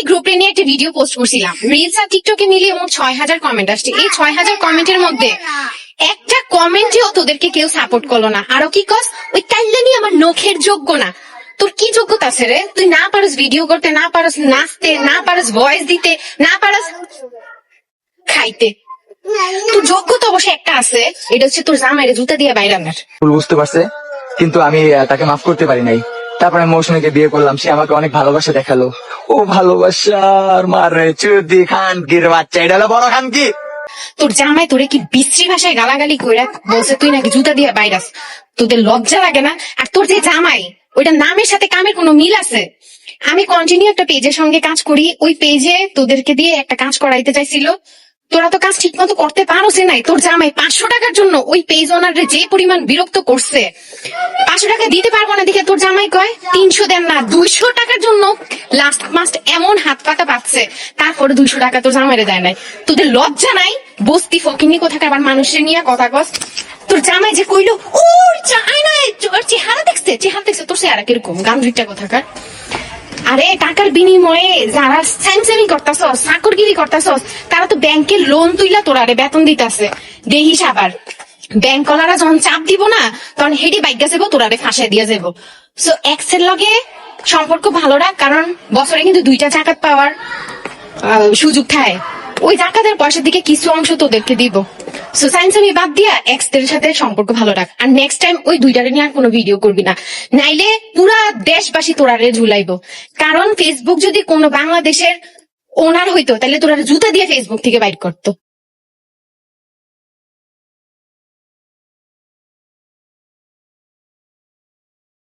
প্রত্যেক গ্রুপে নিয়ে একটা ভিডিও পোস্ট করছিলাম। রিলস আর টিকটকে মিলিয়ে মোট ছয় হাজার কমেন্ট আসছে। এই ছয় হাজার কমেন্টের মধ্যে একটা কমেন্টেও তোদেরকে কেউ সাপোর্ট করল না। আরও কি কস? ওই কাল্লানি আমার নখের যোগ্য না। তোর কি যোগ্যতা আছে রে? তুই না পারস ভিডিও করতে, না পারস নাচতে, না পারস ভয়েস দিতে, না পারস খাইতে। তোর যোগ্যতা অবশ্য একটা আছে। এটা হচ্ছে তোর জামাইরে জুতা দিয়ে বাইরে ভুল বুঝতে পারছে, কিন্তু আমি তাকে মাফ করতে পারি নাই। তারপরে মৌসুমীকে বিয়ে করলাম, সে আমাকে অনেক ভালোবাসা দেখাল। ও ভালোবাসার মারে চুদি খান গির বাচ্চা, এটা হলো বড় খান কি? তোর জামাই তোরে কি বিশ্রী ভাষায় গালাগালি কইরা বলছে, তুই নাকি জুতা দিয়ে বাইরাস। তোদের লজ্জা লাগে না? আর তোর যে জামাই ওইটা নামের সাথে কামের কোনো মিল আছে? আমি কন্টিনিউ একটা পেজের সঙ্গে কাজ করি, ওই পেজে তোদেরকে দিয়ে একটা কাজ করাইতে চাইছিল। তোরা তো কাজ ঠিক মতো করতে পারোস নাই। তোর জামাই পাঁচশো টাকার জন্য ওই পেজ ওনারে যে পরিমাণ বিরক্ত করছে, পাঁচশো টাকা দিতে পারব না দেখে তোর জামাই কয়, তিনশো দেন না, দুইশো টাকার জন্য লাস্ট মাস্ট এমন হাত পাতা পাচ্ছে তারপরে দুইশো টাকা তোর জামাইরে দেয় নাই। তোদের লজ্জা নাই? বস্তি ফকিনি কোথাকার আবার মানুষের নিয়ে কথা কস? তোর জামাই যে কইলো ওর চায় না চেহারা দেখছে চেহারা দেখছে, তোর সে চেহারা কীরকম? গান্ধীটা কোথাকার? আরে, টাকার বিনিময়ে যারা স্যামসামি করতেছ, চাকরগিরি করতেছ, তারা তো ব্যাংকের লোন তুইলা তোরা রে বেতন দিতেছে। দেহিস আবার ব্যাংক কলারা যখন চাপ দিব না, তখন হেডি বাইক যাব তোরা রে ফাঁসে দিয়ে যাব সো এক্সের লগে সম্পর্ক ভালো রাখ কারণ বছরে কিন্তু দুইটা জাকাত পাওয়ার সুযোগ থাকে। ওই জাকাতের পয়সার দিকে কিছু অংশ তোদেরকে দিব। সো সায়েন্স আমি বাদ দিয়া এক্সদের সাথে সম্পর্ক ভালো রাখ। আর নেক্সট টাইম ওই দুইটার নিয়ে আর কোনো ভিডিও করবি না। নাইলে পুরা দেশবাসী তোরারে ঝুলাইবো। কারণ ফেসবুক যদি কোনো বাংলাদেশের ওনার হইতো, তাহলে তোরা জুতা দিয়ে ফেসবুক থেকে বাইট করতো।